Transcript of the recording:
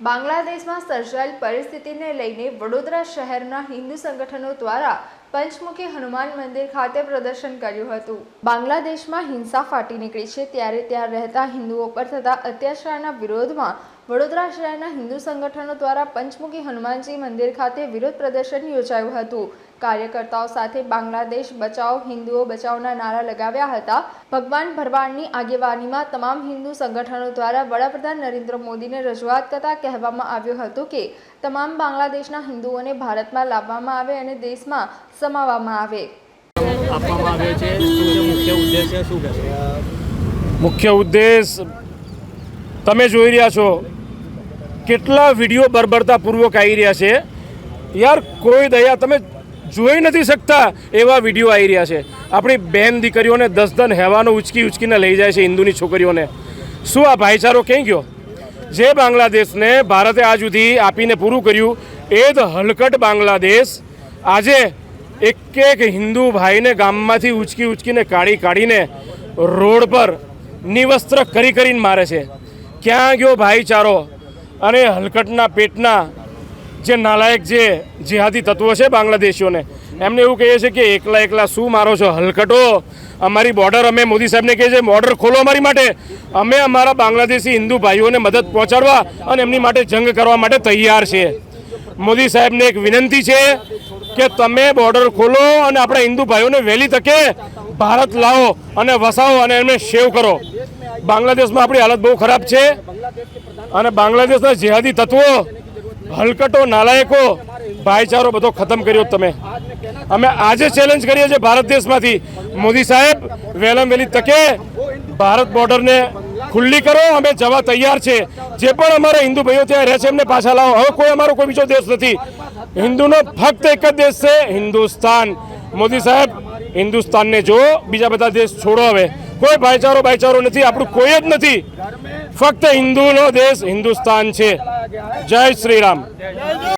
બાંગ્લાદેશમાં સર્જાયેલ પરિસ્થિતિને લઈને વડોદરા શહેરના હિન્દુ સંગઠનો દ્વારા પંચમુખી હનુમાન મંદિર ખાતે પ્રદર્શન કર્યું હતું. બાંગ્લાદેશમાં હિંસા ફાટી નીકળી છે ત્યારે ત્યાં રહેતા હિન્દુઓ પર થતા અત્યાચારના વિરોધમાં વડોદરા શહેરના હિન્દુ સંગઠનો દ્વારા પંચમુખી હનુમાનજી મંદિર ખાતે વિરોધ પ્રદર્શન યોજાયું હતું. કાર્યકર્તાઓ સાથે બાંગ્લાદેશ બચાવ હિન્દુઓ બચાવના નારા લગાવ્યા હતા. ભગવાન ભરવાડની આગેવાનીમાં તમામ હિન્દુ સંગઠનો દ્વારા વડાપ્રધાન નરેન્દ્ર મોદીને રજૂઆત કરતા કહેવામાં આવ્યું હતું કે તમામ બાંગ્લાદેશના હિન્દુઓને ભારતમાં લાવવામાં આવે અને દેશમાં સમાવવામાં આવે. આપવામાં આવ્યો છે. મુખ્ય ઉદ્દેશ્ય શું મુખ્ય ઉદ્દેશ તમે જોઈ રહ્યા છો કેટલા વીડિયો બરબરતાપૂર્વક આવી રહ્યા છે? યાર, કોઈ દયા, તમે જોઈ નથી શકતા એવા વીડિયો આવી રહ્યા છે. આપણી બેન દીકરીઓને દસ દન હેવાનો ઉચકી ઉચકીને લઈ જાય છે હિન્દુની છોકરીઓને. શું આ ભાઈચારો ક્યાં ગયો? જે બાંગ્લાદેશને ભારતે આજ સુધી આપીને પૂરું કર્યું, એ જ હલકટ બાંગ્લાદેશ. આજે એક એક હિન્દુ ભાઈને ગામમાંથી ઉચકી ઉચકીને કાઢી કાઢીને રોડ પર નિવસ્ત્ર કરી કરીને મારે છે. ક્યાં ગયો ભાઈચારો? અને હલકટના પેટના જે નાલાયક જે જેહાદી તત્વો છે બાંગ્લાદેશીઓને, એમને એવું કહીએ છે કે એકલા એકલા શું મારો છો? હલકટો, અમારી બોર્ડર અમે મોદી સાહેબને કહીએ છીએ બોર્ડર ખોલો અમારી માટે. અમે અમારા બાંગ્લાદેશી હિન્દુ ભાઈઓને મદદ પહોંચાડવા અને એમની માટે જંગ કરવા માટે તૈયાર છીએ મોદી સાહેબને એક વિનંતી છે કે તમે બોર્ડર ખોલો અને આપણા હિન્દુ ભાઈઓને વહેલી તકે ભારત લાવો અને વસાવો અને એમને સેવ કરો. બાંગ્લાદેશમાં આપણી હાલત બહુ ખરાબ છે અને બાંગ્લાદેશના જેહાદી તત્વો, હલકટો, નાલાયકો, ભાઈચારો બધો ખતમ કર્યો તમે. અમે આજે ચેલેન્જ કરીએ છીએ ભારત દેશમાંથી. મોદી સાહેબ, વહેલામ વહેલી તકે ભારત બોર્ડરને ખુલ્લી કરો, અમે જવા તૈયાર છે. જે પણ અમારા હિન્દુ ભાઈઓ ત્યાં રહે છે, એમને પાછા લાવો. હવે કોઈ અમારો કોઈ બીજો દેશ નથી. હિન્દુનો ફક્ત એક જ દેશ છે, હિન્દુસ્તાન. મોદી સાહેબ, હિન્દુસ્તાનને જો બીજા બધા દેશ છોડો હવે. કોઈ ભાઈચારો ભાઈચારો નથી, આપણું કોઈ જ નથી. ફક્ત હિન્દુનો દેશ હિન્દુસ્તાન છે. જય શ્રી રામ